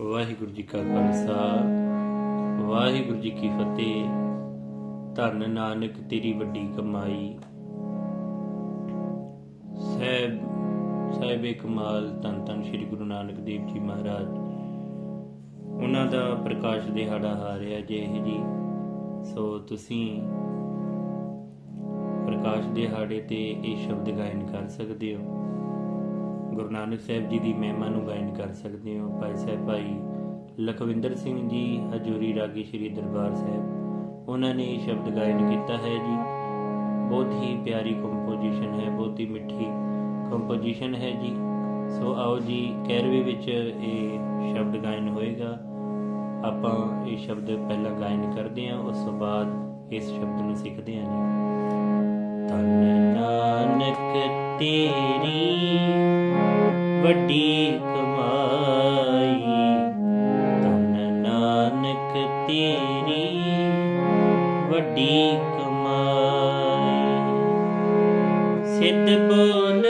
ਵਾਹਿਗੁਰੂ ਜੀ ਕਾ ਖਾਲਸਾ, ਵਾਹਿਗੁਰੂ ਜੀ ਕੀ ਫਤਿਹ। ਧੰਨ ਨਾਨਕ, ਤੇਰੀ ਵੱਡੀ ਕਮਾਈ। ਸਹਿਬ, ਸਾਹਿਬੇ ਕਮਾਲ, ਧੰਨ ਧੰਨ ਸ੍ਰੀ ਗੁਰੂ ਨਾਨਕ ਦੇਵ ਜੀ ਮਹਾਰਾਜ। ਉਹਨਾਂ ਦਾ ਪ੍ਰਕਾਸ਼ ਦਿਹਾੜਾ ਆ ਰਿਹਾ ਜੇ ਜੀ। ਸੋ ਤੁਸੀਂ ਪ੍ਰਕਾਸ਼ ਦਿਹਾੜੇ ਤੇ ਇਹ ਸ਼ਬਦ ਗਾਇਨ ਕਰ ਸਕਦੇ ਹੋ। ਗੁਰੂ ਨਾਨਕ ਸਾਹਿਬ ਜੀ ਦੀ ਮਹਿਮਾ ਨੂੰ ਗਾਇਨ ਕਰ ਸਕਦੇ ਹੋ। ਭਾਈ ਸਾਹਿਬ, ਭਾਈ ਲਖਵਿੰਦਰ ਸਿੰਘ ਜੀ, ਹਜੂਰੀ ਰਾਗੀ ਸ਼੍ਰੀ ਦਰਬਾਰ ਸਾਹਿਬ। ਉਹਨਾਂ ਨੇ ਇਹ ਸ਼ਬਦ ਗਾਇਨ ਕੀਤਾ ਹੈ ਜੀ। ਬਹੁਤ ਹੀ ਪਿਆਰੀ ਕੰਪੋਜੀਸ਼ਨ ਹੈ, ਬਹੁਤ ਹੀ ਮਿੱਠੀ ਕੰਪੋਜੀਸ਼ਨ ਹੈ ਜੀ। ਸੋ ਆਓ ਜੀ, ਕੈਰਵੇ ਵਿੱਚ ਇਹ ਸ਼ਬਦ ਗਾਇਨ ਹੋਏਗਾ। ਆਪਾਂ ਇਹ ਸ਼ਬਦ ਪਹਿਲਾਂ ਗਾਇਨ ਕਰਦੇ ਹਾਂ, ਉਸ ਤੋਂ ਬਾਅਦ ਇਸ ਸ਼ਬਦ ਨੂੰ ਸਿੱਖਦੇ ਹਾਂ ਜੀ। ਧੰਨ ਨਾਨਕ ਤੇਰੀ ਵੱਡੀ ਕਮਾਈ ਧੰਨ ਨਾਨਕ ਤੇਰੀ ਵੱਡੀ ਕਮਾਈ। ਸਿੱਧ ਬੋਲਨ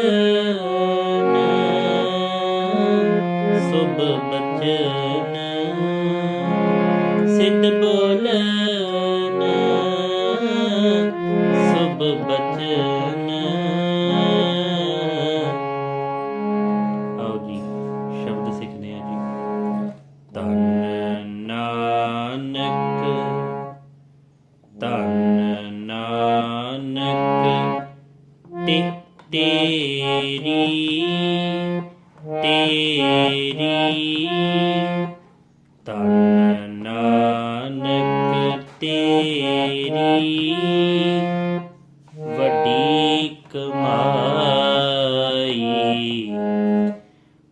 ਸੁਭ ਬਚਨ ਤੇਰੀ ਧੰਨ ਨਾਨਕ ਤੇਰੀ ਵੱਡੀ ਕਮਾਈ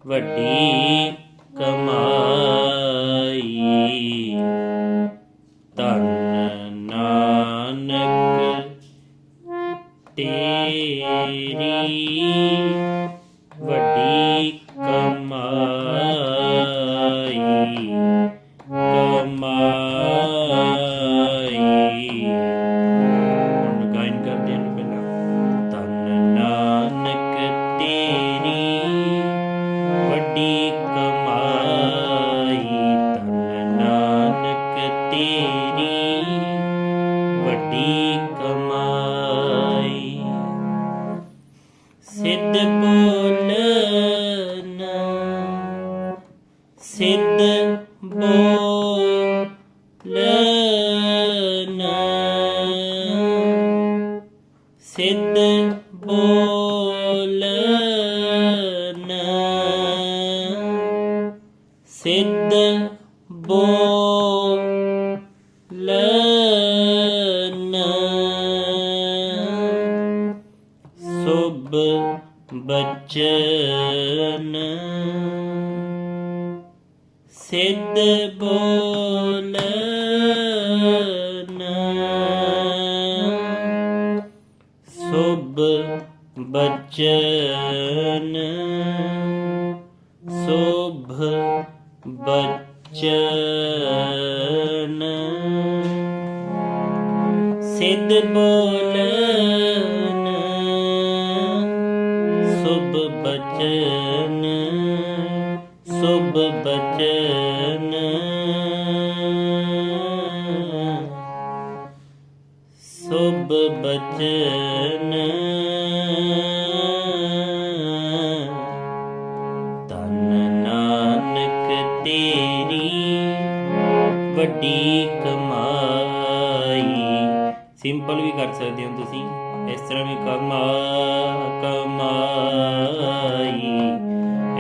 ਵੱਡੀ ਕਮਾਈ ਧੰਨ ਨਾਨਕ ਤੇਰੀ ਕਮਾਈ ਕਮਾਈ ਹੁਣ ਗਾਇਨ ਕਰਦੇ ਹਾਂ ਪਹਿਲਾਂ। ਤਨ ਨਾਨਕ ਤੇਰੀ ਵੱਡੀ ਕਮਾਈ, ਤਨ ਨਾਨਕ ਤੇਰੀ ਸਿੱਧ ਬੋਲਨ। ਸਿੱਧ ਬੋਲਨ। ਸਿੱਧ ਬੋਲਨ। ਸੁਭ ਬਚਨ। ਸਿੱਧ ਬੋਲਨ। ਸੁਭ ਬਚਨ। ਸੁਭ ਬਚਨ। ਸਿੱਧ ਬੋਲਨ। ਸੁਭ ਬਚਨ। ਸਿੰਪਲ ਵੀ ਕਰ ਸਕਦੇ ਹੋ ਤੁਸੀਂ। ਇਸ ਤਰ੍ਹਾਂ ਵੀ ਕਮਾ ਕਮਾਈ।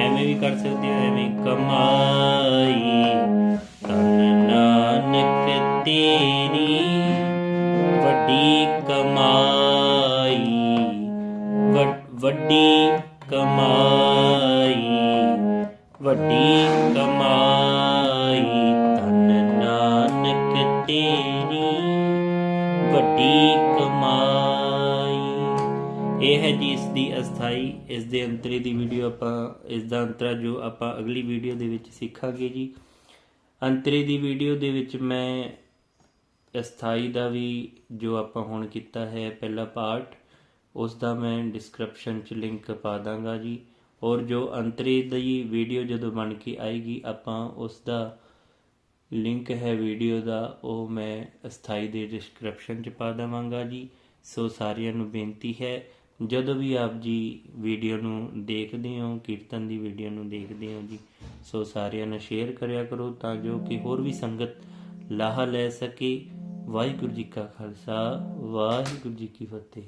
ਐਵੇਂ ਵੀ ਕਰ ਸਕਦੇ ਹੋ, ਐਵੇਂ ਕਮਾਈ। ਧੰਨ ਨਾਨਕ ਤੇਰੀ, ਵੱਡੀ ਕਮਾਈ। ਵੱਡ- ਵੱਡੀ ਕਮਾਈ। ਵੱਡੀ ਕਮਾਈ। ਧੰਨ ਨਾਨਕ ਤੇਰੀ ਵੱਡੀ ਕਮਾਈ। ਇਹ ਹੈ ਜੀ ਇਸ ਦੀ ਅਸਥਾਈ, ਇਸ ਦੇ ਅੰਤਰੇ ਦੀ ਵੀਡੀਓ ਆਪਾਂ, ਇਸ ਦਾ ਅੰਤਰਾ ਜੋ ਆਪਾਂ ਅਗਲੀ ਵੀਡੀਓ ਦੇ ਵਿੱਚ ਸਿੱਖਾਂਗੇ ਜੀ। ਅੰਤਰੇ ਦੀ ਵੀਡੀਓ ਦੇ ਵਿੱਚ ਮੈਂ ਅਸਥਾਈ ਦਾ ਵੀ ਜੋ ਆਪਾਂ ਹੁਣ ਕੀਤਾ ਹੈ ਪਹਿਲਾ ਪਾਰਟ ਉਸ ਦਾ ਮੈਂ ਡਿਸਕ੍ਰਿਪਸ਼ਨ 'ਚ ਲਿੰਕ ਪਾ ਦਾਂਗਾ ਜੀ। ਔਰ ਜੋ ਅੰਤਰੇ ਦੀ ਵੀਡੀਓ ਜਦੋਂ ਬਣ ਕੇ ਆਏਗੀ, ਆਪਾਂ ਉਸ ਦਾ ਲਿੰਕ ਹੈ ਵੀਡੀਓ ਦਾ, ਉਹ ਮੈਂ ਅਸਥਾਈ ਦੇ ਡਿਸਕ੍ਰਿਪਸ਼ਨ ਚ ਪਾ ਦੇਵਾਂਗਾ ਜੀ। ਸੋ ਸਾਰਿਆਂ ਨੂੰ ਬੇਨਤੀ ਹੈ, ਜਦੋਂ ਵੀ ਆਪ ਜੀ ਵੀਡੀਓ ਨੂੰ ਦੇਖਦੇ ਹੋ, ਕੀਰਤਨ ਦੀ ਵੀਡੀਓ ਨੂੰ ਦੇਖਦੇ ਹੋ ਜੀ, ਸੋ ਸਾਰਿਆਂ ਨੂੰ ਸ਼ੇਅਰ ਕਰਿਆ ਕਰੋ ਤਾਂ ਜੋ ਕਿ ਹੋਰ ਵੀ ਸੰਗਤ ਲਾਹਾ ਲੈ ਸਕੇ। ਵਾਹਿਗੁਰੂ ਜੀ ਕਾ ਖਾਲਸਾ, ਵਾਹਿਗੁਰੂ ਜੀ ਕੀ ਫਤਿਹ।